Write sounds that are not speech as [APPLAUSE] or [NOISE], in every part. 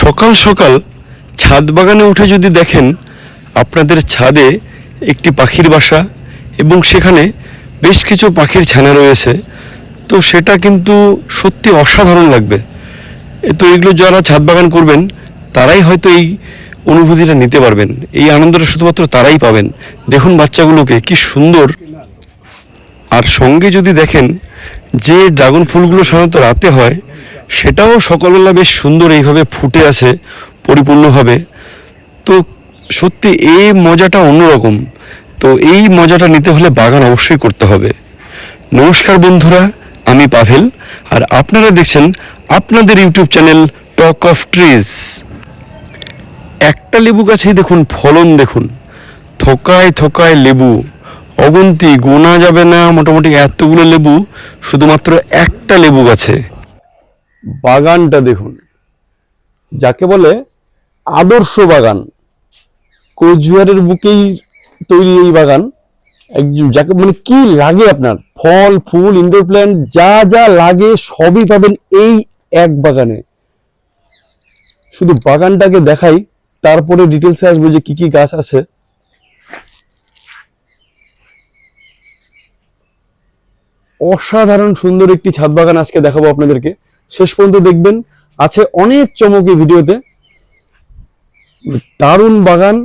সকাল সকাল ছাদ বাগানে উঠে যদি দেখেন, আপনাদের ছাদে একটি পাখির বাসা এবং সেখানে বেশ কিছু পাখির ছানা রয়েছে, তো সেটা কিন্তু সত্যি অসাধারণ লাগবে। তো এগুলো যারা ছাদ বাগান করবেন, তারাই হয়তো এই অনুভূতিটা নিতে পারবেন। এই আনন্দটা শুধুমাত্র তারাই পাবেন। দেখুন বাচ্চাগুলোকে, কি সুন্দর। আর সঙ্গে যদি দেখেন, যে ড্রাগন ফুলগুলো সাধারণত রাতে হয় সেটাও সকালবেলা বেশ সুন্দর এইভাবে ফুটে আছে, পরিপূর্ণভাবে। তো সত্যি এই মজাটা অন্যরকম। তো এই মজাটা নিতে হলে বাগান অবশ্যই করতে হবে। নমস্কার বন্ধুরা, আমি পাভেল, আর আপনারা দেখছেন আপনাদের YouTube channel talk of trees. একটা লেবু গাছেই দেখুন, ফলন দেখুন। থোকায় থোকায় লেবু। অগন্তি, গোনা যাবে না মোটামুটি এতগুলো লেবু, শুধুমাত্র একটা লেবু গাছে। বাগানটা দেখুন। যাকে বলে আদর্শ বাগান। কোচবিহারের বুকেই তৈরি এই বাগান। একজন যাকে মানে কি লাগে আপনার? ফল, ফুল ইনডোর প্ল্যান্ট যা যা লাগে সবই পাবেন এই এক বাগানে। শুধু বাগানটাকে দেখাই, তারপরে ডিটেলসে আসব যে কি কি গাছ আছে। অসাধারণ সুন্দর একটি ছাদ বাগান আজকে দেখাবো আপনাদেরকে। শেষ পর্যন্ত দেখবেন আছে অনেক চমকে ভিডিওতে। দারুণ বাগান।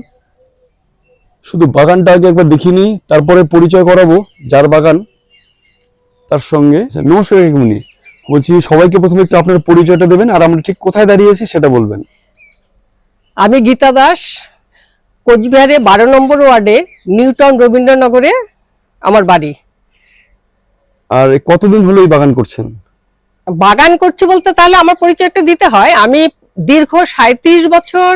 শুধু বাগানটা আগে একবার দেখিনি তারপরে পরিচয় করাবো যার বাগান তার সঙ্গে। আচ্ছা, নমস্কার কাকিমুনি বলছি সবাইকে প্রথমে একটু আপনার পরিচয়টা দেবেন আর আমরা ঠিক কোথায় দাঁড়িয়ে আছি সেটা বলবেন। আমি গীতা দাস কোচবিহারে বারো নম্বর ওয়ার্ডে নিউটাউন রবীন্দ্রনগরে আমার বাড়ি। আর কতদিন হলো এই বাগান করছেন? বাগান করছি বলতে তাহলে আমার পরিচয়টা দিতে হয়। আমি দীর্ঘ সাঁত্রিশ বছর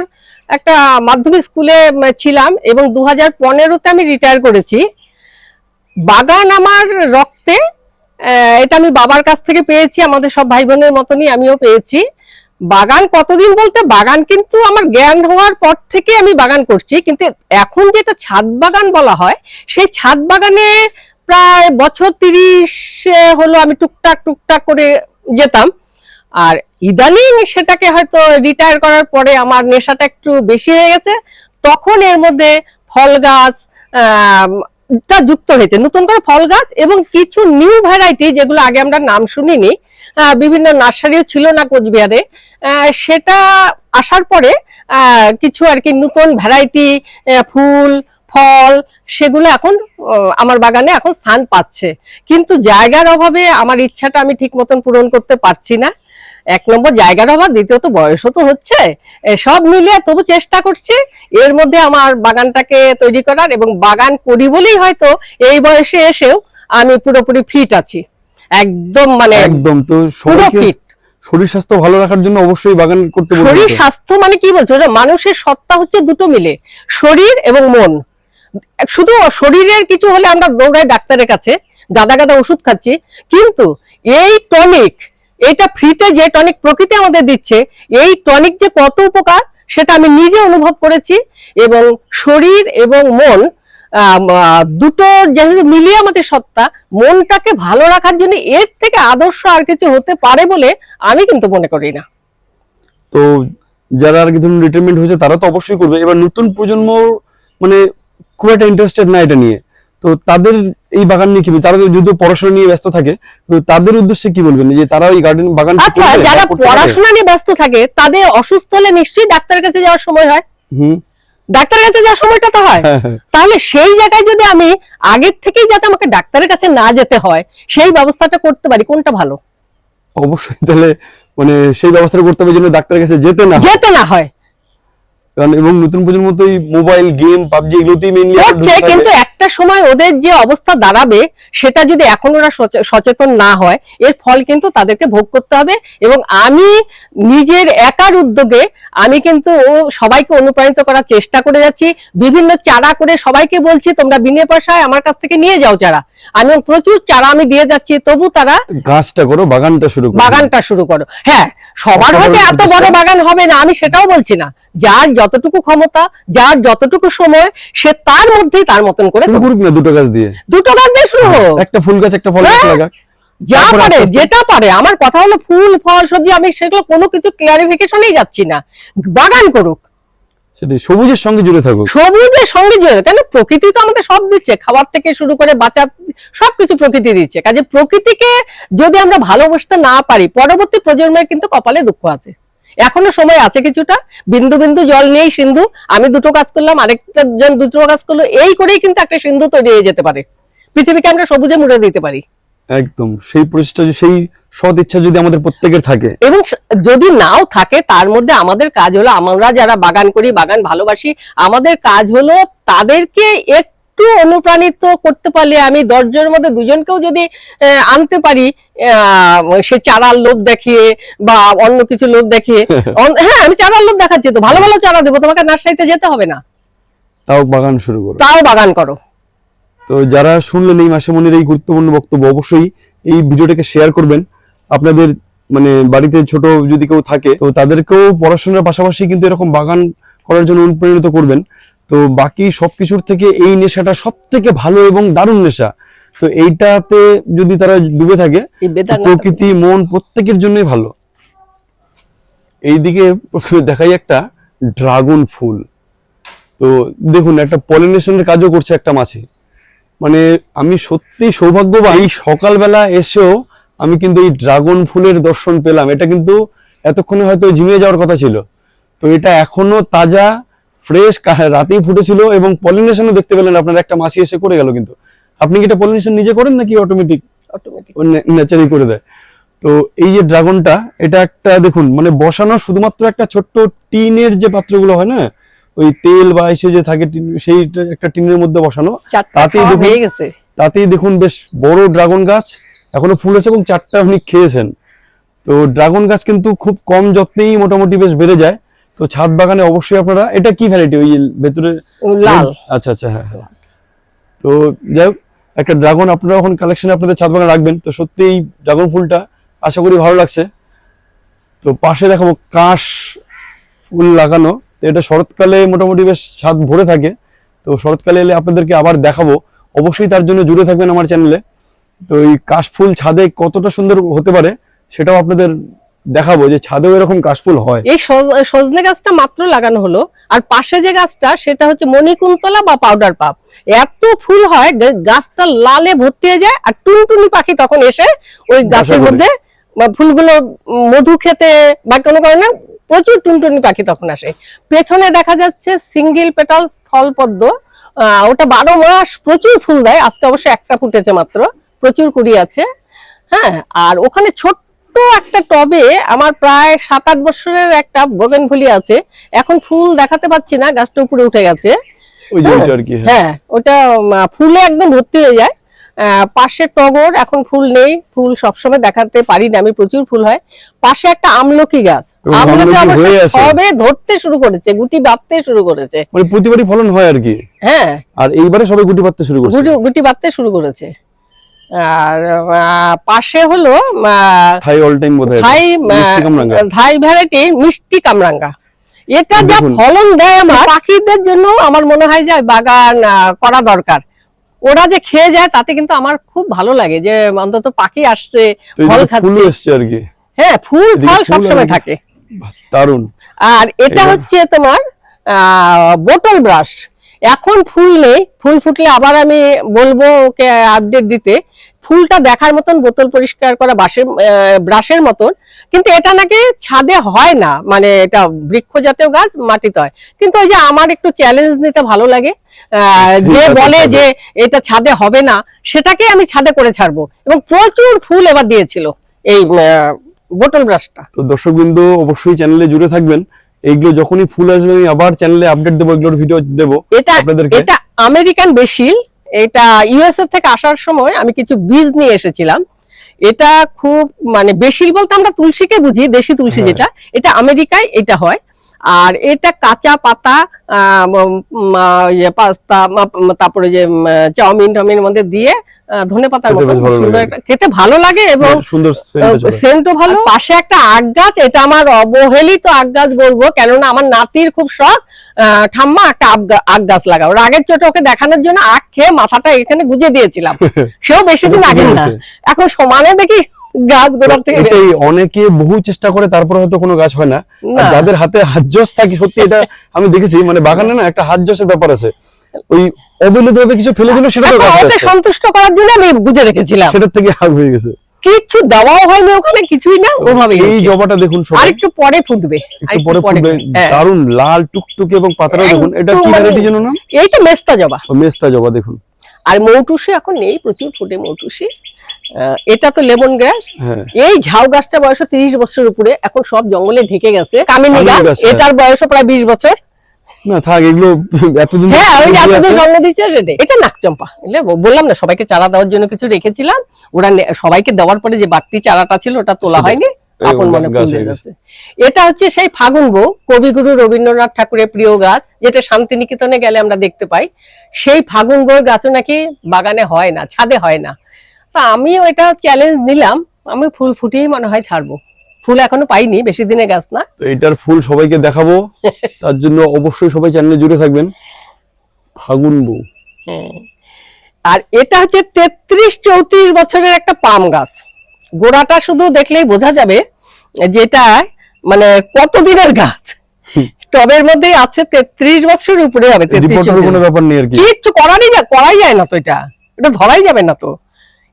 একটা মাধ্যমিক স্কুলে ছিলাম এবং দু হাজার পনেরোতে আমি রিটায়ার করেছি। বাগান আমার রক্তে এটা আমি বাবার কাছ থেকে পেয়েছি, আমাদের সব ভাই বোনের মতনই আমিও পেয়েছি। বাগান কতদিন বলতে, বাগান কিন্তু আমার জ্ঞান হওয়ার পর থেকে আমি বাগান করছি, কিন্তু এখন যেটা ছাদ বাগান বলা হয়, সেই ছাদ বাগানে প্রায় বছর তিরিশ হলো আমি টুকটাক টুকটাক করে যেতাম। আর ইদানিং সেটাকে হয়তো রিটায়ার করার পরে আমার নেশাটা একটু বেশি হয়ে গেছে। তখন এর মধ্যে ফল গাছ টা যুক্ত হয়েছে। নতুন করে ফল গাছ এবং কিছু নিউ ভ্যারাইটি যেগুলো আগে আমরা নাম শুনিনি বিভিন্ন নার্সারিও ছিল না কোচবিহারে। সেটা আসার পরে কিছু আর কি নতুন ভ্যারাইটি ফুল ফল সেগুলো এখন আমার বাগানে এখন স্থান পাচ্ছে। কিন্তু জায়গার অভাবে আমার ইচ্ছাটা আমি ঠিক মতন পূরণ করতে পারছি না। এক নম্বর জায়গার অভাব দ্বিতীয়ত বয়সও তো হচ্ছে। সব মিলিয়ে তবু চেষ্টা করছি এর মধ্যে আমার বাগানটাকে তৈরি করার এবং বাগান করি বলেই হয়তো এই বয়সে এসেও আমি পুরোপুরি ফিট আছি। একদম মানে একদম তো পুরো ফিট শরীর স্বাস্থ্য ভালো রাখার জন্য অবশ্যই বাগান করতে শরীর স্বাস্থ্য মানে কি বলছো? মানুষের সত্তা হচ্ছে দুটো মিলে। শরীর এবং মন। শুধু শরীরের কিছু হলে আমরা দৌড়াই ডাক্তারের কাছে, গাদা গাদা ওষুধ খাচ্ছি। কিন্তু এই টনিক এটা ফ্রিতে যে টনিক প্রকৃতি আমাদের দিচ্ছে, এই টনিক যে কত উপকার, সেটা আমি নিজে অনুভব করেছি এবং শরীর এবং মন দুটো যেহেতু মিলিয়ে আমাদের সত্তা, মনটাকে ভালো রাখার জন্য এর থেকে আদর্শ আর কিছু হতে পারে বলে আমি কিন্তু মনে করি না। তো যারা আর কি ধরুন রিটায়ারমেন্ট হয়েছে, তারা তো অবশ্যই করবে। এবার নতুন প্রজন্ম মানে খুব একটা ইন্টারেস্টেড না এটা নিয়ে। তো তাদের এই বাগান নিয়ে কি তারা যদি পড়াশোনা নিয়ে ব্যস্ত থাকে তো তাদের উদ্দেশ্যে কি বলবেন? যে তারা ওই গার্ডেন বাগান আচ্ছা যারা পড়াশোনা নিয়ে ব্যস্ত থাকে তাদের অসুস্থ হলে নিশ্চয়ই ডাক্তারের কাছে যাওয়ার সময় হয়। হুম। ডাক্তারের কাছে যাওয়ার সময়টা তো হয়। হ্যাঁ, হ্যাঁ। তাহলে সেই জায়গায় যদি আমি আগের থেকেই যাতে আমাকে ডাক্তারের কাছে না যেতে হয় সেই ব্যবস্থাটা করতে পারি কোনটা ভালো? অবশ্যই তাহলে মানে সেই ব্যবস্থা করতে হবে যেন ডাক্তারের কাছে যেতে না যেতে না হয়। কারণ এবং নতুন প্রজন্ম তো মোবাইল গেম পাবজি এগুলোতেই মেইনলি হচ্ছে কিন্তু একটা সময় ওদের যে অবস্থা দাঁড়াবে সেটা যদি এখন ওরা সচেতন না হয় এর ফল কিন্তু তাদেরকে ভোগ করতে হবে এবং আমি নিজের একার উদ্যোগে আমি কিন্তু ও সবাইকে অনুপ্রাণিত করার চেষ্টা করে যাচ্ছি। বিভিন্ন চারা করে সবাইকে বলছি তোমরা বিনা পয়সায় আমার কাছ থেকে নিয়ে যাও চারা। আমি প্রচুর চারা আমি দিয়ে যাচ্ছি তবু তারা গাছটা করো বাগানটা শুরু করো। বাগানটা শুরু করো। হ্যাঁ সবার হয়তো এত বড় বাগান হবে না আমি সেটাও বলছি না। যার যতটুকু ক্ষমতা যার যতটুকু সময় সে তার মধ্যেই তার মতন করে শুরু করুক। করুক না দুটো গাছ দিয়ে? দুটো গাছ দিয়ে শুরু হোক। একটা ফুল গাছ একটা ফল গাছ হ্যাঁ। লাগা যা পারে যেটা পারে। আমার কথা হলো ফুল ফল সবজি আমি সেগুলো কোনো কিছু যাচ্ছি না। বাগান করুক। সেটাই সবুজের সঙ্গে জুড়ে থাকুক। সবুজের সঙ্গে জড়িত কেন? প্রকৃতি তো আমাদের সব দিচ্ছে। খাবার থেকে শুরু করে বাঁচা সবকিছু প্রকৃতি দিচ্ছে। কাজে প্রকৃতিকে যদি আমরা ভালোবাসতে না পারি পরবর্তী প্রজন্মের কিন্তু কপালে দুঃখ আছে। এখনও সময় আছে কিছুটা। বিন্দু বিন্দু জল নিয়েই সিন্ধু। আমি দুটো কাজ করলাম আরেকটা জন দুটো কাজ করল এই করেই কিন্তু একটা সিন্ধু তৈরি হয়ে যেতে পারে। পৃথিবীকে আমরা সবুজে মুড়ে দিতে পারি। একদম। সেই প্রচেষ্টা সেই সৎ ইচ্ছা যদি আমাদের প্রত্যেকের থাকে। এবং যদি নাও থাকে তার মধ্যে আমাদের কাজ হলো আমরা যারা বাগান করি বাগান ভালোবাসি আমাদের কাজ হলো তাদেরকে একটু অনুপ্রাণিত করতে পারলে আমি দশজনের মধ্যে দুজনকেও যদি আনতে পারি সে চারার লোভ দেখিয়ে বা অন্য কিছু লোভ দেখিয়ে [LAUGHS] হ্যাঁ আমি চারার লোভ দেখাচ্ছি তো ভালো ভালো চারা দেবো তোমাকে নার্সারিতে যেতে হবে না। তাও বাগান শুরু করো। তাও বাগান করো। তো যারা শুনলেন এই মাসেমনির এই গুরুত্বপূর্ণ বক্তব্য অবশ্যই এই ভিডিওটাকে শেয়ার করবেন। আপনাদের মানে বাড়িতে ছোট যদি কেউ থাকে তো তাদেরকেও পড়াশোনার পাশাপাশি কিন্তু এরকম বাগান করার জন্য অনুপ্রাণিত করবেন। তো বাকি সব কিছুর থেকে এই নেশাটা সব থেকে ভালো এবং দারুণ নেশা। তো এইটাতে যদি তারা ডুবে থাকে প্রকৃতি মন প্রত্যেকের জন্যই ভালো। এইদিকে প্রথমে দেখাই একটা ড্রাগন ফুল। তো দেখুন একটা পলিনেশনের কাজও করছে একটা মাছে। মানে আমি সত্যি সৌভাগ্যবান এই সকালবেলা এসেও আমি কিন্তু এই ড্রাগন ফুলের দর্শন পেলাম। এটা কিন্তু এতক্ষণে হয়তো ঝিমিয়ে যাওয়ার কথা ছিল। তো এটা এখনও তাজা ফ্রেশ রাতেই ফুটেছিল এবং পলিনেশনও দেখতে পেলেন আপনার। একটা মাসি এসে করে গেল কিন্তু। আপনি কি এটা পলিনেশন নিজে করেন নাকি অটোমেটিক অটোমেটিক ন্যাচারালি করে দেয়। তো এই যে ড্রাগনটা এটা একটা দেখুন মানে বসানো শুধুমাত্র একটা ছোট্ট টিনের যে পাত্রগুলো হয় না ওই তেল বা এসে যে থাকে সেই একটা টিনের মধ্যে বসানো। তাতেই দেখুন- হয়ে গেছে। তাতেই দেখুন বেশ বড় ড্রাগন গাছ এখনও ফুল আছে এবং চারটা উনি খেয়েছেন। তো ড্রাগন গাছ কিন্তু খুব কম যত্নেই মোটামুটি বেশ বেড়ে যায়। তো ছাদ বাগানে অবশ্যই আপনারা এটা কি ভ্যারাইটি ওই ভেতরে ও লাল। আচ্ছা আচ্ছা হ্যাঁ হ্যাঁ। তো যাই হোক একটা ড্রাগন আপনারা এখন কালেকশনে আপনাদের ছাদ বাগানে রাখবেন। তো সত্যি এই ড্রাগন ফুলটা আশা করি ভালো লাগছে। তো পাশে দেখাবো কাশ ফুল লাগানো। তো এটা শরৎকালে মোটামুটি বেশ ছাদ ভরে থাকে। তো শরৎকালে এলে আপনাদেরকে আবার দেখাবো। অবশ্যই তার জন্য জুড়ে থাকবেন আমার চ্যানেলে তো এই কাশফুল ছাদে কতটা সুন্দর হতে পারে সেটাও আপনাদের দেখাবো যে ছাদেও এরকম কাশফুল হয়। এই সজ- সজনে গাছটা মাত্র লাগানো হলো আর পাশে যে গাছটা সেটা হচ্ছে মণিকুন্তলা বা পাউডার পাপ। এত ফুল হয় গাছটা লালে ভর্তি হয়ে যায় আর টুনটুনি পাখি তখন এসে ওই গাছের মধ্যে ফুলগুলো মধু খেতে বা কোনো কারণে প্রচুর টুনটুনি পাখি তখন আসে। পেছনে দেখা যাচ্ছে সিঙ্গেল পেটাল স্থলপদ্ম ওটা বারো মাস প্রচুর ফুল দেয় আজকে অবশ্য একটা ফুটেছে মাত্র প্রচুর কুড়ি আছে। হ্যাঁ আর ওখানে ছোট্ট একটা টবে আমার প্রায় সাত আট বছরের একটা বগেনভুলি আছে। এখন ফুল দেখাতে পাচ্ছি না গাছটা উপরে উঠে গেছে। ওই যে ওইটা আর কি হ্যাঁ। হ্যাঁ ওটা ফুলে একদম ভর্তি হয়ে যায়। পাশে টগর এখন ফুল নেই ফুল সবসময় দেখাতে পারি না আমি প্রচুর ফুল হয়। পাশে একটা আমলকি গাছ। আমলকি হয়ে। সবে ধরতে শুরু করেছে গুটি বাঁধতে শুরু করেছে। মানে প্রতিবারই ফলন হয় আর কি। হ্যাঁ। আর এইবারে সবাই গুটি পাততে শুরু করছে। গুটি বাঁধতে শুরু করেছে। আর আহ, পাশে হলো থাই অল টাইম বোধহয় থাই মিষ্টি কামরাঙ্গা। থাই ভ্যারাইটির মিষ্টি কামরাঙ্গা। এটা যা ফলন দেয় আমার পাখিদের জন্য আমার মনে হয় যে বাগান আহ, করা দরকার। ওরা যে খেয়ে যায় তাতে কিন্তু আমার খুব ভালো লাগে যে অন্তত পাখি আসছে ফল খাচ্ছে। আর কি। হ্যাঁ ফুল ফল সবসময় থাকে। দারুণ। আর এটা হচ্ছে তোমার বোটল ব্রাশ এখন ফুল নেই ফুল ফুটলে আবার আমি বলব ওকে আপডেট দিতে ফুলটা দেখার মতন বোতল পরিষ্কার করা বাঁশের ব্রাশের মতন কিন্তু এটা নাকি ছাদে হয় না মানে এটা বৃক্ষ জাতীয় গাছ মাটিতে হয়। কিন্তু ওই যে আমার একটু চ্যালেঞ্জ নিতে ভালো লাগে আহ, যে বলে যে এটা ছাদে হবে না সেটাকে আমি ছাদে করে ছাড়বো। এবং প্রচুর ফুল এবার দিয়েছিল এই বোটল ব্রাশটা। তো দর্শকবৃন্দ অবশ্যই চ্যানেলে জুড়ে থাকবেন। এইগুলো যখনই ফুল আসবে আমি আবার চ্যানেলে আপডেট দেবো এগুলোর ভিডিও দেবো এটা আপনাদেরকে। এটা আমেরিকান বেশিল এটা ইউএসএ থেকে আসার সময় আমি কিছু বীজ নিয়ে এসেছিলাম। এটা খুব মানে বেশিল বলতে আমরা তুলসীকে বুঝি দেশি তুলসী হ্যাঁ। যেটা। এটা আমেরিকায় এটা হয়। আর এটা কাঁচা পাতা আহ, ইয়ে পাস্তা তারপরে যে চাউমিন টাউমিন মধ্যে দিয়ে ধনে পাতার খেতে ভালো সুন্দর লাগে। খেতে ভালো লাগে এবং সুন্দর। সেন্টও ভালো। পাশে একটা আখ গাছ এটা আমার অবহেলিত আখ গাছ বলব কেননা আমার নাতির খুব শখ আহ, ঠাম্মা একটা আখ গা- গাছ লাগাও। রাগের চোটে ওকে দেখানোর জন্য আখ খেয়ে মাথাটা এখানে গুজে দিয়েছিলাম। [LAUGHS] সেও বেশি দিন আগে না। এখন সমানে দেখি গাছ গোড়ার থেকে এটাই অনেকে বহু চেষ্টা করে তারপর হয়তো কোনো গাছ হয় না। যাদের হাতে হাজস থাকে সত্যি এটা আমি দেখেছি মানে বাগানে না একটা হাজসের ব্যাপার আছে। ওই অবৈধ ভাবে কিছু ফেলে দিল সেটা সন্তুষ্ট করার জন্য আমি গুজে রেখেছিলাম। সেটার থেকে আগ হয়ে গেছে। কিচ্ছু দেওয়াও হয়নি ওখানে কিছুই না ওভাবে এই জবাটা দেখুন আর সবাই। একটু পরে ফুটবে একটু পরে ফুটবে। হ্যাঁ। দারুণ লাল টুকটুকে এবং পাতাটা দেখুন। এটা কি ভ্যারাইটি যেন না এইটা মেস্তা জবা। ও মেস্তা জবা দেখুন। আর মৌটুসি এখন নেই প্রচুর ফুটে মৌটুসি এটা তো লেমন হ্যাঁ। এই ঝাউ গাছটা বয়স তিরিশ বছর উপরে এখন সব জঙ্গলে ঢেকে গেছে। কামিনী গাছ হ্যাঁ। এটার বয়স প্রায় বিশ বছর। না থাক এগুলো এতদিন হ্যাঁ ওই দিচ্ছে এটা নাকচম্পা। বললাম না সবাইকে চারা দেওয়ার জন্য কিছু রেখেছিলাম। ওরা সবাইকে দেওয়ার পরে যে বাড়তি চারাটা ছিল ওটা তোলা হয়নি। আপন মনে এটা হচ্ছে সেই ফাগুন বউ কবিগুরু রবীন্দ্রনাথ ঠাকুরের প্রিয় গাছ যেটা শান্তিনিকেতনে গেলে আমরা দেখতে পাই। সেই ফাগুন বউর গাছও নাকি বাগানে হয় না ছাদে হয় না। তা আমিও এটা চ্যালেঞ্জ নিলাম। আমি ফুল ফুটিয়েই মনে হয় ছাড়বো। ফুল এখনও পাইনি বেশি দিনে গাছ না। তো এটার ফুল সবাইকে দেখাবো। [LAUGHS] তার জন্য অবশ্যই সবাই চ্যানেলে জুড়ে থাকবেন। ফাগুন বউ। হ্যাঁ। আর এটা হচ্ছে তেত্রিশ চৌত্রিশ বছরের একটা পাম গাছ। গোড়াটা শুধু দেখলেই বোঝা যাবে যেটা মানে কতদিনের গাছ। টবের মধ্যেই আছে তেত্রিশ বছর উপরে হবে তেত্রিশ কোনো ব্যাপার নেই আর কি। কিচ্ছু করারই যা করাই যায় না তো এটা। এটা ধরাই যাবে না তো।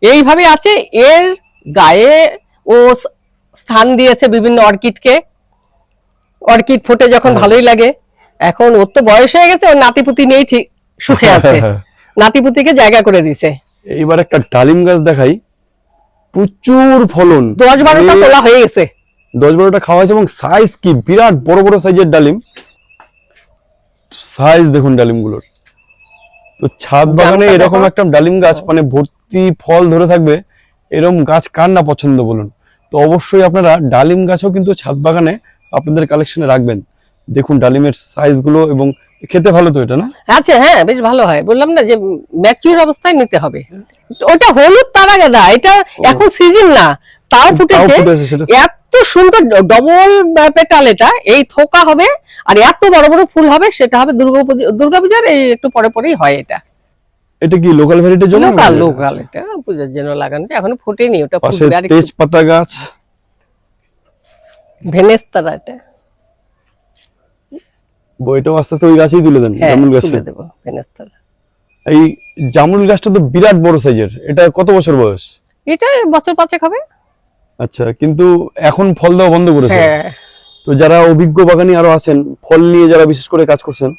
এইভাবে আছে। এর গায়ে ও স্থান দিয়েছে বিভিন্ন অর্কিডকে অর্কিড ফুটে যখন। ভালোই লাগে। এখন ওর তো বয়স হয়ে গেছে ওর নাতিপুতি নেই ঠিক সুখে [LAUGHS] আছে। নাতিপুতিকে জায়গা করে দিছে। এইবার একটা ডালিম গাছ দেখাই। প্রচুর ফলন। দশ বারোটা তোলা হয়ে গেছে। দশ বারোটা খাওয়া হয়েছে এবং সাইজ কি? বিরাট বড় বড় সাইজের ডালিম। সাইজ দেখুন ডালিমগুলোর তো ছাদ বাগানে এরকম একটা ডালিম গাছ মানে ভর্তি ফল ধরে থাকবে এরকম গাছ কার না পছন্দ বলুন? তো অবশ্যই আপনারা ডালিম গাছও কিন্তু ছাদ বাগানে আপনাদের কালেকশনে রাখবেন। দেখুন ডালিমের সাইজগুলো এবং খেতে ভালো তো এটা না? আচ্ছা হ্যাঁ বেশ ভালো হয়। বললাম না যে ম্যাচিউর অবস্থায় নিতে হবে। ওটা হলুদ তারা গাদা এটা এখন সিজন না। তাও ফুটেছে। এত সুন্দর ডবল পেটাল এটা। এই থোকা হবে আর এত বড় বড় ফুল হবে সেটা হবে দুর্গা পুজো দুর্গা পূজার এই একটু পরে পরেই হয় এটা। এটা কি লোকাল ভ্যারাইটির জন্য লোকাল লোকাল এটা পূজার জন্য লাগানো আছে। এখনও ফুটেনি ওটা পাশে তেজপাতা গাছ। ভেনেস্তারা এটা। বইটাও আস্তে আস্তে ওই গাছেই তুলে দেন হ্যাঁ জামুল গাছে? তুলে দেবো ভেনেস্তারা। এই জামুল গাছটা তো বিরাট বড় সাইজের এটা কত বছর বয়স? এটা বছর পাঁচেক হবে। আচ্ছা কিন্তু এখন ফল দেওয়া বন্ধ করেছে। হ্যাঁ। তো যারা অভিজ্ঞ বাগানি আরও আছেন ফল নিয়ে যারা বিশেষ করে কাজ করছেন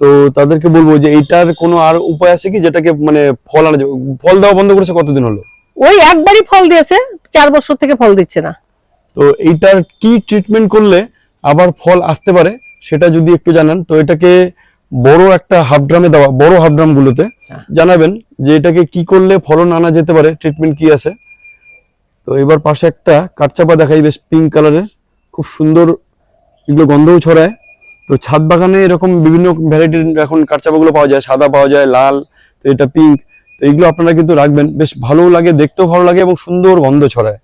তো তাদেরকে বলব যে এইটার কোনো আর উপায় আছে কি যেটাকে মানে ফল আনা ফল দেওয়া বন্ধ করেছে কতদিন হলো? ওই একবারই ফল দিয়েছে চার বছর থেকে ফল দিচ্ছে না। তো এইটার কি ট্রিটমেন্ট করলে আবার ফল আসতে পারে সেটা যদি একটু জানান। তো এটাকে বড় একটা হাফ ড্রামে দেওয়া বড় হাফ ড্রাম গুলোতে জানাবেন যে এটাকে কি করলে ফলন আনা যেতে পারে ট্রিটমেন্ট কি আছে। তো এবার পাশে একটা কাঠচাপা দেখাই বেশ পিঙ্ক কালারের খুব সুন্দর এগুলো গন্ধও ছড়ায়। তো ছাদ বাগানে এরকম বিভিন্ন ভ্যারাইটির এখন কাঠচাপাগুলো পাওয়া যায় সাদা পাওয়া যায় লাল তো এটা পিঙ্ক তো এগুলো আপনারা কিন্তু রাখবেন। বেশ ভালোও লাগে দেখতেও ভালো লাগে এবং সুন্দর গন্ধ ছড়ায়।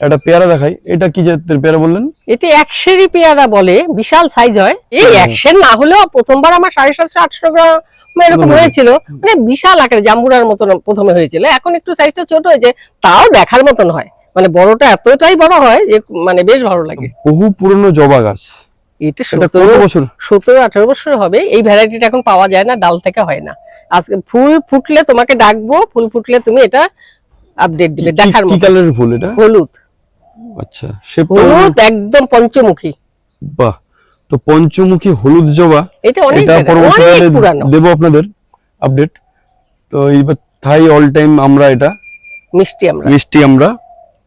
একটা পেয়ারা দেখাই এটা কি জাতের পেয়ারা বললেন? এটি একশেরই পেয়ারা বলে বিশাল সাইজ হয়। এই হুম। একশের না হলেও প্রথমবার আমার সাড়ে সাতশো আটশো গ্রাম এরকম হয়েছিল। মানে বিশাল আকারে জাম্বুরার মতন প্রথমে হয়েছিল। এখন একটু সাইজটা ছোট হয়েছে তাও দেখার মতন হয়। মানে বড়টা এতটাই বড় হয় যে মানে বেশ ভালো লাগে। বহু পুরনো জবা গাছ। এটা সতেরো বছর? সতেরো আঠারো বছর হবে। এই ভ্যারাইটিটা এখন পাওয়া যায় না ডাল থেকে হয় না। আজকে ফুল ফুটলে তোমাকে ডাকবো ফুল ফুটলে তুমি এটা আপডেট দিবে দেখার কি কালারের ফুল এটা? হলুদ। আচ্ছা সে হলুদ একদম পঞ্চমুখী। বাহ তো পঞ্চমুখী হলুদ জবা এটা অনেক পরবর্তীকালে দেবো আপনাদের আপডেট তো এইবার থাই অল টাইম আমরা এটা মিষ্টি আমরা। মিষ্টি আমরা।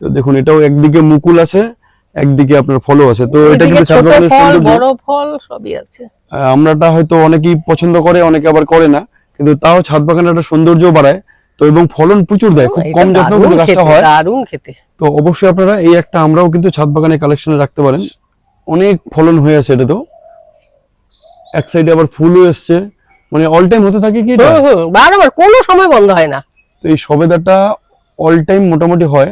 তো দেখুন এটাও একদিকে মুকুল আছে একদিকে আপনার ফলও আছে তো এটা কিন্তু ছোট ফল বড় ফল সবই আছে। আমরাটা হয়তো অনেকেই পছন্দ করে অনেকে আবার করে না কিন্তু তাও ছাদ বাগানের একটা সৌন্দর্য বাড়ায়। তো এবং ফলন প্রচুর দেয় খুব কম যত্ন করে গাছটা হয়। দারুণ খেতে। তো অবশ্যই আপনারা এই একটা আমরাও কিন্তু ছাদ বাগানে কালেকশনে রাখতে পারেন। অনেক ফলন হয়ে আছে এটা তো। এক সাইডে আবার ফুলও এসছে। মানে অল টাইম হতে থাকে কি এটা? বারবার কোনো সময় বন্ধ হয় না। তো এই সবেদাটা অল টাইম মোটামুটি হয়।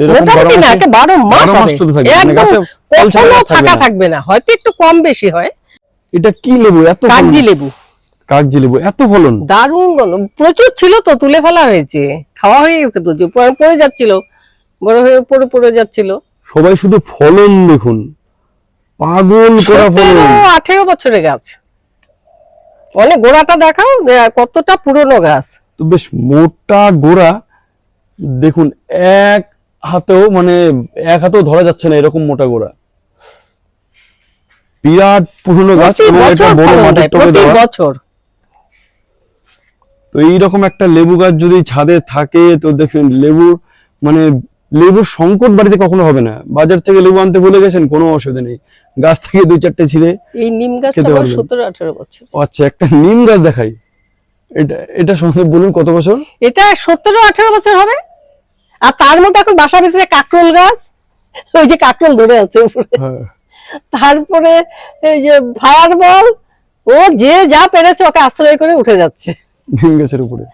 মোটামুটি না মাসে- বারো মাস হবে। চলতে থাকবে, একদম গাছে ফল ছাড়া কখনো ফাঁকা থাকবে না। হয়তো একটু কম বেশি হয়। এটা কি লেবু? এত? কাগজি লেবু। কাগজি লেবু এত ফলন। দারুণ গন্ধ। প্রচুর ছিল তো তুলে ফেলা হয়েছে। খাওয়া হয়ে গেছে প্রচুর পরে পড়ে যাচ্ছিল। বড় হয়ে পড়ে পড়ে যাচ্ছিল। সবাই শুধু ফলন দেখুন। পাগল করা ফলন। আঠেরো বছরের গাছ। অনেক গোড়াটা দেখাও কতটা পুরনো গাছ। তো বেশ মোটা গোড়া দেখুন এক হাতেও মানে এক হাতেও ধরা যাচ্ছে না এরকম মোটা গোড়া। বিরাট পুরনো গাছ এটা বছর বড় মাটির টবে দেওয়া। বছর। তো এইরকম একটা লেবু গাছ যদি ছাদে থাকে তো দেখুন লেবু মানে লেবুর সংকট বাড়িতে কখনো হবে না। বাজার থেকে লেবু আনতে ভুলে গেছেন কোনো অসুবিধা নেই। গাছ থেকে দুই চারটে ছিঁড়ে এই নিম। সতেরো আঠেরো বছর। আচ্ছা একটা নিম গাছ দেখাই। এটা এটা সম্বন্ধে বলুন কত বছর? এটা সতেরো আঠেরো বছর হবে। আর তার মধ্যে এখন বাসা ভিতরে কাকরোল গাছ। ওই যে কাকরোল ধরে আছে হ্যাঁ। তারপরে এই যে ফায়ার বল ও যে যা পেরেছে ওকে আশ্রয় করে উঠে যাচ্ছে। নিম গাছের উপরে।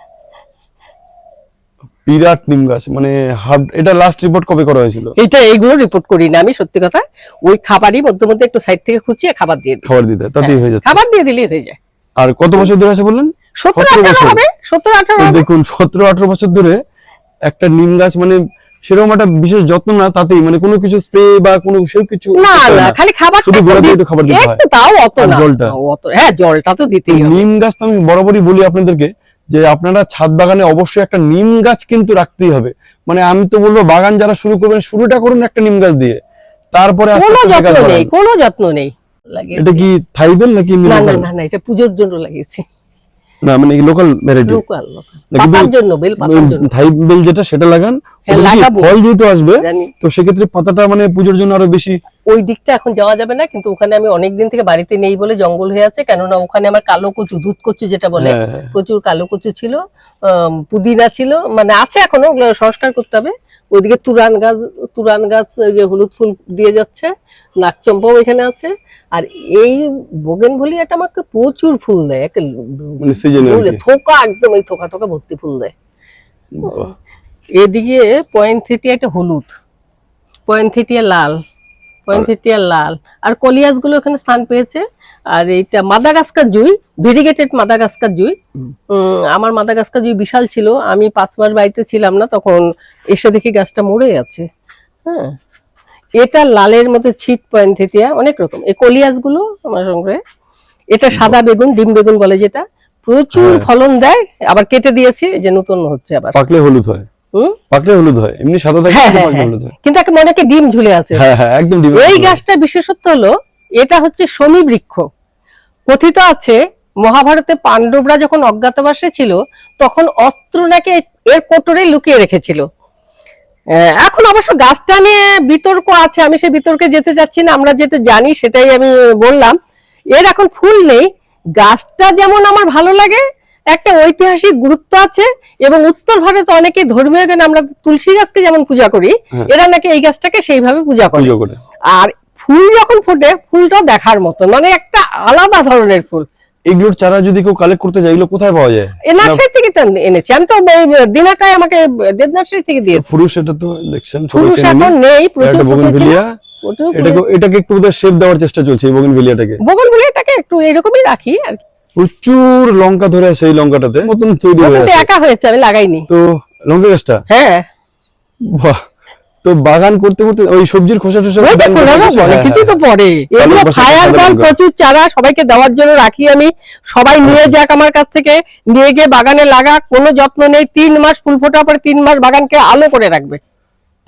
বিরাট নিম গাছ মানে হাফ এটা লাস্ট রিপোর্ট কবে করা হয়েছিল? এটা এইগুলো রিপোর্ট করি না আমি সত্যি কথা। ওই খাবারই মধ্যে মধ্যে একটু সাইড থেকে খুঁচিয়ে খাবার দিয়ে খাবার দিতে তাতেই হয়ে যাচ্ছে। খাবার দিয়ে দিলেই হয়ে যায়। আর কত বছর ধরে আছে বললেন? সত্তর 17 আঠারো হবে সত্তর আঠারো দেখুন সতেরো আঠারো বছর ধরে একটা নিম গাছ মানে সেরকম একটা বিশেষ যত্ন না তাতেই মানে কোনো কিছু স্প্রে বা কোনো সেরকম কিছু না না খালি খাবার শুধু গোড়া দিয়ে একটু খাবার দিতে হয়। তাও অত না। জলটা? অত হ্যাঁ জলটা তো দিতেই হবে। নিম গাছ তো আমি বরাবরই বলি আপনাদেরকে যে আপনারা ছাদ বাগানে অবশ্যই একটা নিম গাছ কিন্তু রাখতেই হবে। মানে আমি তো বলব বাগান যারা শুরু করবেন শুরুটা করুন একটা নিম গাছ দিয়ে। তারপরে আস্তে কোনো যত্ন নেই কোনো যত্ন নেই। এটা কি থাইবেল নাকি না না না এটা পুজোর জন্য লাগিয়েছি। না মানে লোকাল ভ্যারাইটি লোকাল পাতার জন্য বেল পাতার জন্য। থাইবেল যেটা সেটা লাগান? হ্যাঁ। ফল যেহেতু আসবে তো সেক্ষেত্রে পাতাটা মানে পুজোর জন্য আরও বেশি ওই দিকটা এখন যাওয়া যাবে না কিন্তু ওখানে আমি অনেক দিন থেকে বাড়িতে নেই বলে জঙ্গল হয়ে আছে কেননা ওখানে আমার কালো কচু দুধ কচু যেটা বলে হ্যাঁ। প্রচুর কালো কচু ছিল পুদিনা ছিল মানে আছে এখনও ওগুলো সংস্কার করতে হবে। ওইদিকে তুরান গাছ তুরান গাছ ওই যে হলুদ ফুল দিয়ে যাচ্ছে নাকচম্পাও এখানে আছে। আর এই বোগেন ভলিয়াটা আমাকে প্রচুর ফুল দেয় মানে। থোকা একদম এই থোকা থোকা ভর্তি ফুল দেয়। এদিকে পয়েন্ট থিটিয়া একটা হলুদ পয়েন্ট থিটিয়া লাল পয়েন্ট থিটিয়া লাল। আর কলিয়াসগুলো এখানে স্থান পেয়েছে। আর এইটা মাদাগাস্কার জুই ভেরিগেটেড মাদাগাস্কার জুই। আমার মাদাগাস্কার জুই বিশাল ছিল আমি পাঁচ মাস বাড়িতে ছিলাম না তখন এসে দেখি গাছটা মরে আছে। হ্যাঁ। এটা লালের মধ্যে ছিট পয়েন্ট থিটিয়া অনেক রকম। এই কলিয়াসগুলো আমার সঙ্গে এটা সাদা বেগুন ডিম বেগুন বলে যেটা। প্রচুর হ্যাঁ। ফলন দেয় আবার কেটে দিয়েছি যে নতুন হচ্ছে আবার। পাকলে হলুদ হয়। পাকলে হলুদ হয়। এমনি সাদা থাকে হ্যাঁ কিন্তু হ্যাঁ পাকলে হলুদ হয়। কিন্তু একটা অনেকে ডিম ঝুলে আছে। হ্যাঁ হ্যাঁ একদম ডিম এই গাছটা বিশেষত্ব হলো এটা হচ্ছে শমী বৃক্ষ কথিত আছে মহাভারতে পাণ্ডবরা যখন অজ্ঞাতবাসে ছিল তখন অস্ত্র নাকি এর কোটরে লুকিয়ে রেখেছিল। এখন অবশ্য গাছটা নিয়ে বিতর্ক আছে আমি সেই বিতর্কে যেতে চাচ্ছি না আমরা যেটা জানি সেটাই আমি বললাম। এর এখন ফুল নেই। গাছটা যেমন আমার ভালো লাগে একটা ঐতিহাসিক গুরুত্ব আছে এবং উত্তর ভারতে অনেকে ধর্মীয় জ্ঞানে আমরা তুলসী গাছকে যেমন পূজা করি হ্যাঁ। এরা নাকি এই গাছটাকে সেইভাবে পূজা করে। আর ফুল যখন ফোটে ফুলটা দেখার মতো মানে একটা আলাদা ধরনের ফুল। এগুলোর চারা যদি কেউ কালেক্ট করতে এগুলো কোথায় পাওয়া যায়? এ নার্সারি থেকে তো এনেছি। আমি তো দিনাটাই আমাকে দেব নার্সারি থেকে দিয়েছি। পুরুষ এটা তো দেখছেন পুরুষ এখন নেই প্রচুর বগনভিলিয়া। এটাকে এটাকে একটু বোধহয় শেপ দেওয়ার চেষ্টা চলছে এই বগনভিলিয়াটাকে। বগনভিলিয়াটাকে একটু এরকমই রাখি আর প্রচুর লঙ্কা ধরে এই লঙ্কাটাতে। নতুন তৈরি হয়ে আছে। একা হয়েছে আমি লাগাইনি। তো লঙ্কা গাছটা? হ্যাঁ। বাহ। তো বাগান করতে করতে ওই সবজির খোসা টোসা হ্যাঁ, কিছু তো হ্যাঁ। এগুলো ফায়ার বল প্রচুর চারা সবাইকে দেওয়ার জন্য রাখি আমি। সবাই নিয়ে যাক আমার কাছ থেকে নিয়ে গিয়ে বাগানে লাগা কোনো যত্ন নেই তিন মাস ফুল ফোটার পরে তিন মাস বাগানকে আলো করে রাখবে।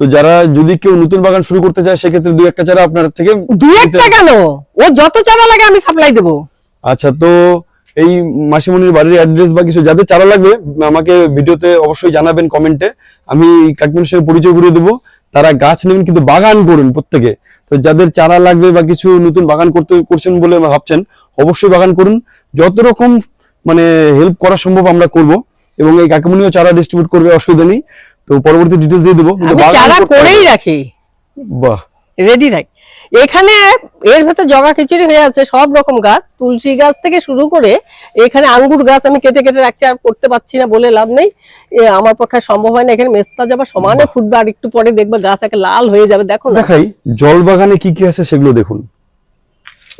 তো যারা যদি কেউ নতুন বাগান শুরু করতে চায় সেক্ষেত্রে দুই একটা চারা আপনার থেকে দু একটা কেন? ও যত চারা লাগে আমি সাপ্লাই দেবো। আচ্ছা তো এই মাসিমণির বাড়ির অ্যাড্রেস বা কিছু যাদের চারা লাগবে আমাকে ভিডিওতে অবশ্যই জানাবেন কমেন্টে আমি কাকমিনের সঙ্গে পরিচয় করিয়ে দেবো। তারা গাছ নেবেন কিন্তু বাগান করুন প্রত্যেকে। তো যাদের চারা লাগবে বা কিছু নতুন বাগান করতে করছেন বলে ভাবছেন অবশ্যই বাগান করুন। যত রকম মানে হেল্প করা সম্ভব আমরা করব এবং এই কাকিমনিও চারা ডিস্ট্রিবিউট করবে অসুবিধা নেই। তো পরবর্তী ডিটেলস দিয়ে দেবো। চারা করেই রাখি। বাহ। রেডি রাখি। এখানে এর ভেতর জগা খিচুড়ি হয়ে আছে সব রকম গাছ। তুলসী গাছ থেকে শুরু করে এখানে আঙ্গুর গাছ আমি কেটে কেটে রাখছি আর করতে পারছি না বলে লাভ নেই। আমার পক্ষে সম্ভব হয় না এখানে মেস্তা যাবার সমানে ফুটবে আর একটু পরে দেখবে গাছ একে লাল হয়ে যাবে দেখো না। দেখাই জল বাগানে কি কি আছে সেগুলো দেখুন।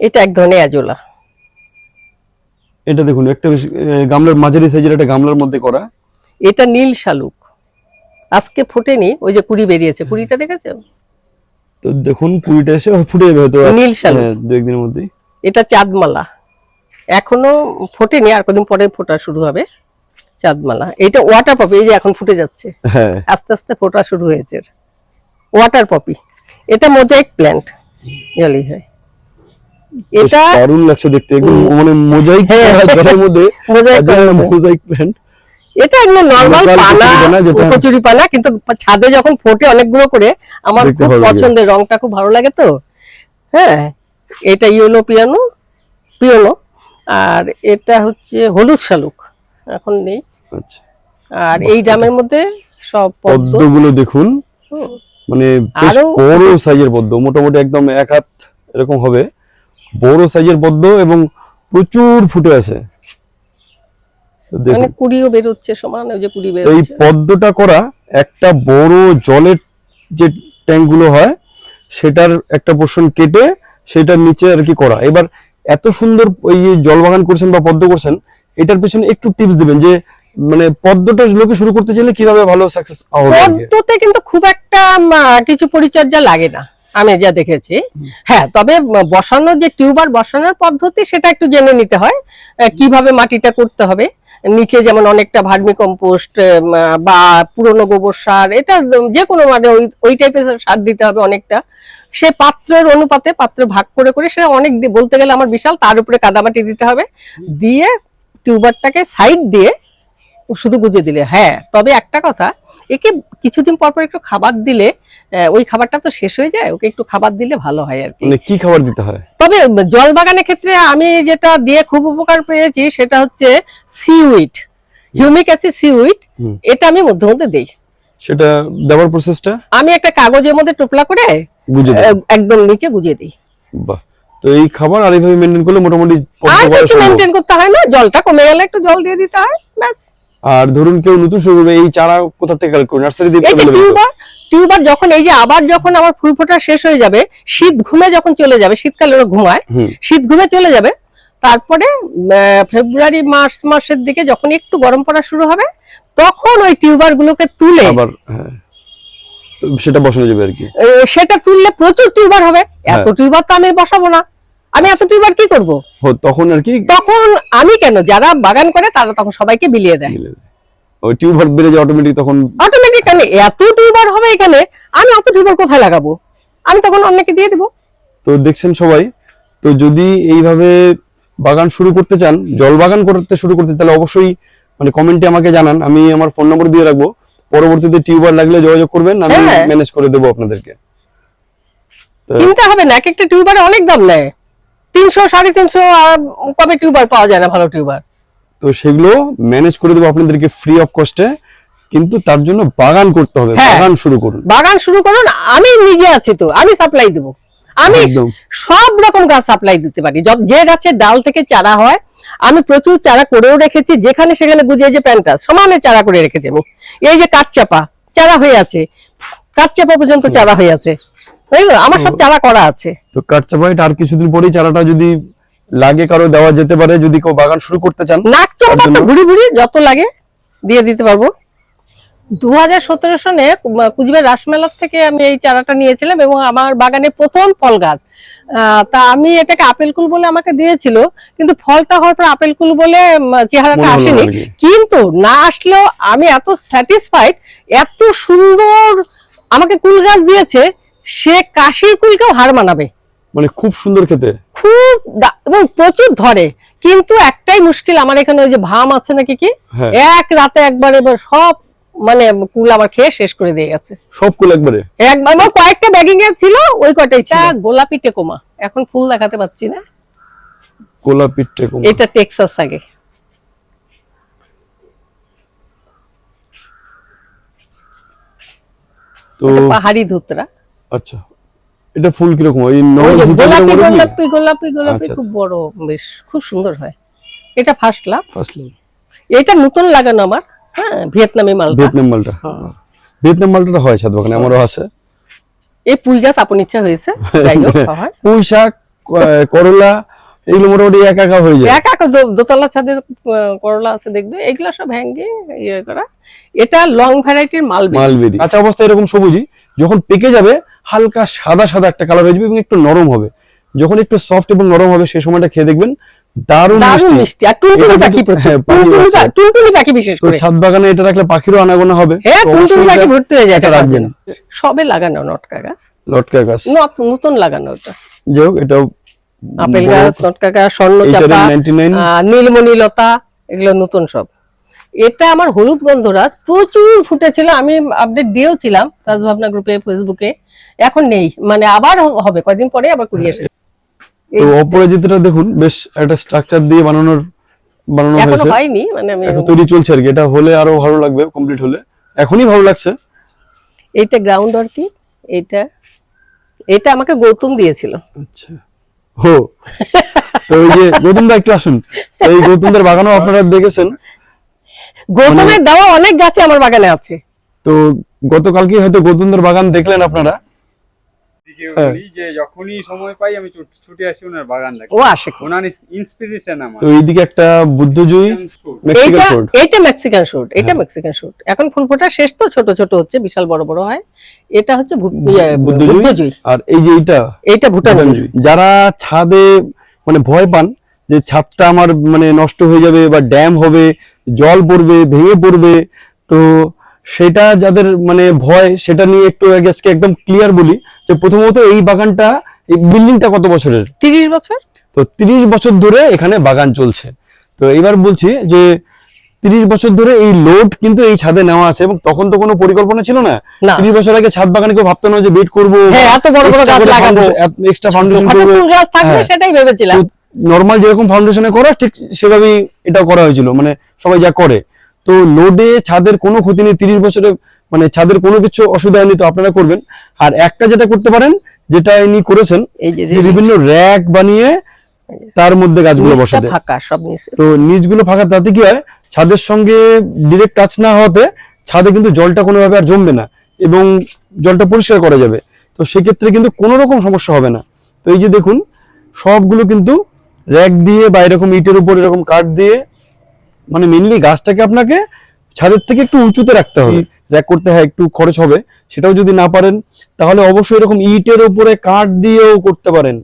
এটা এক ধরনের অ্যাজোলা। এটা দেখুন একটা বেশ, গামলার মাঝারি সাইজের একটা গামলার মধ্যে করা। এটা নীল শালুক। আজকে ফোটেনি ওই যে কুড়ি বেরিয়েছে। কুড়িটা দেখেছ? তো দেখুন পুরিটা এসে ফুটে যাবে হয়তো নীল শালুক। হ্যাঁ, দু একদিনের মধ্যেই। এটা চাঁদমালা। এখনও ফোটেনি আর কদিন পরে ফোটা শুরু হবে চাঁদমালা। এটা ওয়াটার পপি এই যে এখন ফুটে যাচ্ছে। হ্যাঁ। আস্তে আস্তে ফোটা শুরু হয়েছে ওয়াটার পপি এটা মোজাইক প্ল্যান্ট জলি হয়। এটা দারুণ লাগছে দেখতে। মানে মোজাইক হ্যাঁ। মধ্যে। [LAUGHS] মোজাইক প্ল্যান্ট এটা একদম নর্মাল পানা কচুরি পানা কিন্তু ছাদে যখন ফোটে অনেকগুলো করে আমার খুব পছন্দের রংটা খুব ভালো লাগে তো। হ্যাঁ এটা ইয়েলো পিয়ানো পিয়ানো আর এটা হচ্ছে হলুদ শালুক এখন নেই। আচ্ছা। আর এই ড্রামের মধ্যে সব পদ্মগুলো দেখুন মানে বড় সাইজের পদ্ম মোটামুটি একদম এক হাত এরকম হবে। বড় সাইজের পদ্ম এবং প্রচুর ফুটে আছে। মানে কুড়িও বেরোচ্ছে সমান ওই যে কুড়ি তো এই পদ্মটা করা একটা বড় জলের যে হয় সেটার একটা পোর্শন কেটে সেটার নিচে আর কি করা। এবার এত সুন্দর ওই জল বাগান করছেন বা পদ্ম করছেন এটার পেছনে একটু টিপস দিবেন যে মানে পদ্মটা লোকে শুরু করতে চাইলে কীভাবে ভালো সাকসেস হবে পদ্মতে কিন্তু খুব একটা কিছু পরিচর্যা লাগে না আমি যা দেখেছি। হ্যাঁ তবে বসানোর যে টিউবার বসানোর পদ্ধতি সেটা একটু জেনে নিতে হয় কীভাবে মাটিটা করতে হবে। নিচে যেমন অনেকটা ভার্মি কম্পোস্ট বা পুরনো গোবর সার, এটা যে কোনো মানে ওই ওই টাইপের সার দিতে হবে অনেকটা। সে পাত্রের অনুপাতে পাত্র ভাগ করে করে সেটা অনেক বলতে গেলে আমার বিশাল, তার উপরে কাদামাটি দিতে হবে। দিয়ে টিউবারটাকে সাইড দিয়ে শুধু গুজে দিলে। হ্যাঁ তবে একটা কথা একে কিছুদিন পর পর একটু খাবার দিলে ওই খাবারটা তো শেষ হয়ে যায় ওকে একটু খাবার দিলে ভালো হয় আর কি। মানে খাবার দিতে হয়? তবে জল বাগানের ক্ষেত্রে আমি যেটা দিয়ে খুব উপকার পেয়েছি সেটা হচ্ছে সিউইড হিউমিক অ্যাসিড সিউইড হুম। এটা আমি মধ্যে মধ্যে দিই। সেটা দেওয়ার প্রসেসটা আমি একটা কাগজের মধ্যে টোপলা করে একদম নিচে গুজে দিই। বাহ। তো এই খাবার আর এইভাবে মেনটেন করলে মোটামুটি আর কিছু। মেনটেন করতে হয় না জলটা কমে গেলে একটু জল দিয়ে দিতে হয় ব্যাস। আর ধরুন কেউ নতুন শুরু করবে এই চারা কোথা থেকে কালেক্ট করবে? নার্সারি দিয়ে? টিউবার টিউবার যখন এই যে আবার যখন আমার ফুল ফোটা শেষ হয়ে যাবে শীত ঘুমে যখন চলে যাবে শীতকালে ওরা ঘুমায় শীত ঘুমে চলে যাবে তারপরে ফেব্রুয়ারি মার্চ মাসের দিকে যখন একটু গরম পড়া শুরু হবে তখন ওই টিউবার গুলোকে তুলে আবার হ্যাঁ সেটা বসানো যাবে আর কি। সেটা তুললে প্রচুর টিউবার হবে। এত হ্যাঁ। টিউবার তো আমি বসাবো না। আমি এত টিউবার কি করব? তখন আর কি তখন আমি কেন? যারা বাগান করে তারা তখন সবাইকে বিলিয়ে দেয়। মিলে যাবে। ওই টিউবার বেড়ে যায় অটোমেটিক তখন অটোমেটিক কেন এত টিউবার হবে এখানে আমি অত টিউবার কোথায় লাগাবো? আমি তখন অন্যকে দিয়ে দেবো। তো দেখছেন সবাই তো যদি এইভাবে বাগান শুরু করতে চান জল বাগান করতে শুরু করতে তাহলে অবশ্যই মানে কমেন্টে আমাকে জানান আমি আমার ফোন নম্বর দিয়ে রাখব। পরবর্তীতে টিউবার লাগলে যোগাযোগ করবেন আমি। ম্যানেজ করে দেবো আপনাদেরকে। কিনতে হবে না এক একটা টিউবারে অনেক দাম নেয়। তিনশো সাড়ে তিনশো কবে টিউবার পাওয়া যায় না ভালো টিউবার? তো সেগুলো ম্যানেজ করে দেবো আপনাদেরকে ফ্রি অফ কস্টে কিন্তু তার জন্য বাগান করতে হবে হ্যাঁ। বাগান শুরু করুন। বাগান শুরু করুন আমি নিজে আছি তো আমি সাপ্লাই দেব। আমি সব রকম গাছ সাপ্লাই দিতে পারি যে গাছের ডাল থেকে চারা হয় আমি প্রচুর চারা করেও রেখেছি যেখানে সেখানে বুঝে যে প্যান্টাস সমানে চারা করে রেখেছি আমি। এই যে কাঠচাপা চারা হয়ে আছে কাঠচাপা পর্যন্ত চারা হয়ে আছে? আমার সব চারা করা আছে। তো কাঠচাপাইট আর কিছুদিন পরেই চারাটা যদি লাগে কারও দেওয়া যেতে পারে যদি কেউ বাগান শুরু করতে চান নাক তার তো ঘুরি ঘুরি যত লাগে দিয়ে দিতে পারব। দু হাজার সতেরো সনে কুচবিহার রাসমেলার থেকে আমি এই চারাটা নিয়েছিলাম এবং আমার বাগানে প্রথম ফল গাছ। তা আমি এটাকে আপেল কুল বলে আমাকে দিয়েছিল কিন্তু ফলটা হওয়ার পর আপেল কুল বলে চেহারাটা আসেনি। কিন্তু না আসলেও আমি এত স্যাটিসফাইড এত সুন্দর আমাকে কুল গাছ দিয়েছে সে কাশির কুলকেও হার মানাবে। মানে খুব সুন্দর খেতে। খুব এবং প্রচুর ধরে। কিন্তু একটাই মুশকিল আমার এখানে ওই যে ভাম আছে নাকি কি? হ্যাঁ। এক রাতে একবার এবার সব মানে কুল আমার খেয়ে শেষ করে দিয়ে গেছে। সব কুল একবারে? একবার আমার কয়েকটা ব্যাগিং এ ছিল ওই কটাই ছিল। গোলাপি টেকোমা। এখন ফুল দেখাতে পাচ্ছি না। গোলাপি পিঠে কম এটা টেক্সাস আগে। তো পাহাড়ি ধুতরা। আচ্ছা। এটা ফুল কীরকম? ওই গোলাপি গোলাপি গোলাপি গোলাপি আচ্ছা, খুব বড় বেশ খুব সুন্দর হয়। এটা ফার্স্ট লাভ ফার্স্ট লাভ এটা নতুন লাগানো আমার হ্যাঁ ভিয়েতনামি মালটা। ভিয়েতনাম মালটা ভিয়েতনাম মালটা হয় ছাদ বাগানে আমারও আছে। এই পুঁই গাছ আপন ইচ্ছা হয়েছে যাই হোক [LAUGHS] হয়। পুঁই শাক করলা এগুলো মোটামুটি একা একা হয়ে যায়। একা একা দোতলা ছাদে করলা আছে দেখবে। এগুলা সব হ্যাঙ্গে ইয়ে করা। এটা লং ভ্যারাইটির মালবেরি। মালবেরি। কাঁচা অবস্থায় এরকম সবুজই। যখন পেকে যাবে হালকা সাদা সাদা একটা কালার হয়ে যাবে এবং একটু নরম হবে। যখন একটু সফট এবং নরম হবে সেই সময়টা খেয়ে দেখবেন দারুণ মিষ্টি। আর টুনটুনি পাখি হ্যাঁ, পাখি টুনটুনি বিশেষ করে। ছাদ বাগানে এটা রাখলে পাখিরও আনাগোনা হবে। হ্যাঁ তো টুনটুনি অবশ্যই পাখি এটা- হয়ে যায় এটা এটা রাখবেন। সবে লাগানো নটকা গাছ। লটকা গাছ। নত- নতুন লাগানো ওটা। যাই হোক এটাও আপেল গাছ নটকা গাছ স্বর্ণ চাপা 99 নীলমণি লতা এগুলো নতুন সব। এটা আমার হলুদ গন্ধরাজ প্রচুর ফুটেছিল আমি আপডেট দিয়েও ছিলাম রাজভাবনা গ্রুপে ফেসবুকে এখন নেই মানে আবার হবে কয়দিন পরে আবার কুড়িয়ে আসে তো অপরাজিতাটা দেখুন বেশ একটা স্ট্রাকচার দিয়ে বানানোর বানানো এখনও হয়েছে। হয়নি মানে আমি এখন তৈরি চলছে আর কি এটা হলে আরও ভালো লাগবে কমপ্লিট হলে। এখনই ভালো লাগছে। এইটা গ্রাউন্ড আর কি? এইটা এটা আমাকে গৌতম দিয়েছিল। আচ্ছা। হো। তো ওই যে গৌতমদা একটু আসুন। এই গৌতমদের বাগানও আপনারা দেখেছেন। গৌতমের দেওয়া অনেক গাছে আমার বাগানে আছে। তো গতকালকে হয়তো গৌতমদের বাগান দেখলেন আপনারা। দিকে হ্যাঁ। বলি যে যখনই সময় পাই আমি ছুট- ছুটে আসি ওনার বাগান দেখি ও আসে ওনার ইন্সপিরেশন আমার। তো এইদিকে একটা বুদ্ধজয়ী মেক্সিকান ফোর্ড এইটা মেক্সিকান শুট এটা। মেক্সিকান শুট এখন ফুল ফোটা শেষ তো ছোট ছোট হচ্ছে বিশাল বড় বড় হয়। এটা হচ্ছে ইয়ে, বুদ্ধজয়ী? আর এই যে এইটা এইটা ভুটান যারা ছাদে মানে ভয় পান যে ছাদটা আমার মানে নষ্ট হয়ে যাবে বা ড্যাম হবে জল পড়বে ভেঙে পড়বে তো সেটা যাদের মানে ভয় সেটা নিয়ে একটু আজকে একদম ক্লিয়ার বলি যে প্রথমত এই বাগানটা এই বিল্ডিংটা কত বছরের? তিরিশ বছর? তো তিরিশ বছর ধরে এখানে বাগান চলছে। তো এবার বলছি যে তিরিশ বছর ধরে এই লোড কিন্তু এই ছাদে নেওয়া আছে এবং তখন তো কোনো পরিকল্পনা ছিল না। তিরিশ বছর আগে ছাদ বাগানে কেউ ভাবতো না যে বেড করব হ্যাঁ এত বড় বড় গাছ লাগাবো। এক্সট্রা ফাউন্ডেশন করব। হ্যাঁ। সেটাই ভেবেছিলাম। নর্মাল যেরকম ফাউন্ডেশনে করা ঠিক সেভাবেই এটা করা হয়েছিল। মানে সবাই যা করে। তো লোডে ছাদের কোনো ক্ষতি নেই তিরিশ বছরে মানে ছাদের কোনো কিছু অসুবিধা হয়নি তো আপনারা করবেন। আর একটা যেটা করতে পারেন যেটা ইনি করেছেন বিভিন্ন র্যাক বানিয়ে তার মধ্যে গাছগুলো বসাতে। ফাঁকা সব নিচে। তো নিচগুলো ফাঁকা তাতে কি হয় ছাদের সঙ্গে ডিরেক্ট টাচ না হওয়াতে ছাদে কিন্তু জলটা কোনোভাবে আর জমবে না এবং জলটা পরিষ্কার করা যাবে। তো সেক্ষেত্রে কিন্তু কোনো রকম সমস্যা হবে না। তো এই যে দেখুন সবগুলো কিন্তু র্যাক দিয়ে বা এরকম ইটের উপর এরকম কাঠ দিয়ে মানে মেনলি গাছটাকে আপনাকে ছাদের থেকে একটু উঁচুতে রাখতে হবে। র্যাক করতে হয় একটু খরচ হবে সেটাও যদি না পারেন তাহলে অবশ্যই এরকম ইটের উপরে কাঠ দিয়েও করতে পারেন।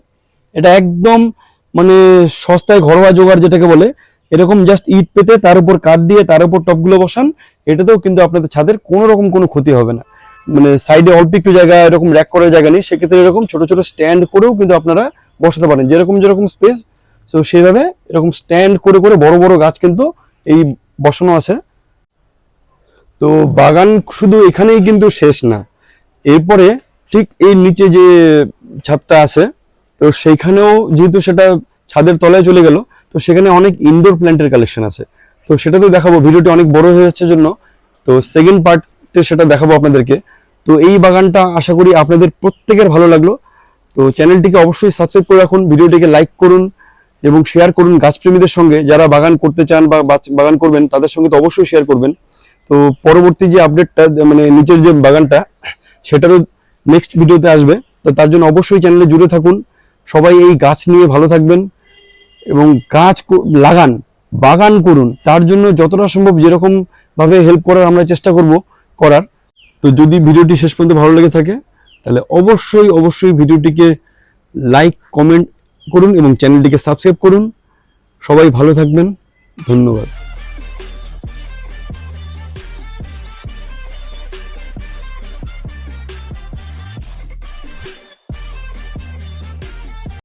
এটা একদম মানে সস্তায় ঘরোয়া জোগাড় যেটাকে বলে এরকম জাস্ট ইট পেতে তার উপর কাঠ দিয়ে তার উপর টপগুলো বসান এটাতেও কিন্তু আপনাদের ছাদের কোনো রকম কোনো ক্ষতি হবে না। মানে সাইডে অল্প একটু জায়গা এরকম র্যাক করার জায়গা নেই সেক্ষেত্রে এরকম ছোট ছোট স্ট্যান্ড করেও কিন্তু আপনারা বসাতে পারেন। যেরকম যেরকম স্পেস তো সেইভাবে এরকম স্ট্যান্ড করে করে বড় বড় গাছ কিন্তু এই বসানো আছে। তো বাগান শুধু এখানেই কিন্তু শেষ না। এরপরে ঠিক এই নিচে যে ছাদটা আছে, তো সেইখানেও যেহেতু সেটা ছাদের তলায় চলে গেল, তো সেখানে অনেক ইনডোর প্ল্যান্টের কালেকশন আছে। তো সেটা তো দেখাবো, ভিডিওটি অনেক বড় হয়ে যাচ্ছে জন্য। তো সেকেন্ড পার্টে সেটা দেখাবো আপনাদেরকে। তো এই বাগানটা আশা করি আপনাদের প্রত্যেকের ভালো লাগল। তো চ্যানেলটিকে অবশ্যই সাবস্ক্রাইব করে রাখুন, ভিডিওটিকে লাইক করুন। এবং শেয়ার করুন গাছপ্রেমীদের সঙ্গে। যারা বাগান করতে চান বা বাগান করবেন, তাদের সঙ্গে তো অবশ্যই শেয়ার করবেন। তো পরবর্তী যে আপডেটটা মানে নিচের যে বাগানটা, সেটারও নেক্সট ভিডিওতে আসবে। তো তার জন্য অবশ্যই চ্যানেলে জুড়ে থাকুন। সবাই এই গাছ নিয়ে ভালো থাকবেন এবং গাছ লাগান, বাগান করুন। তার জন্য যতটা সম্ভব যেরকম ভাবে হেল্প করার আমরা চেষ্টা করব, করার। তো যদি ভিডিওটি শেষ পর্যন্ত ভালো লেগে থাকে, তাহলে অবশ্যই অবশ্যই ভিডিওটিকে লাইক কমেন্ট করুন এবং চ্যানেলটিকে সাবস্ক্রাইব করুন। সবাই ভালো থাকবেন। ধন্যবাদ।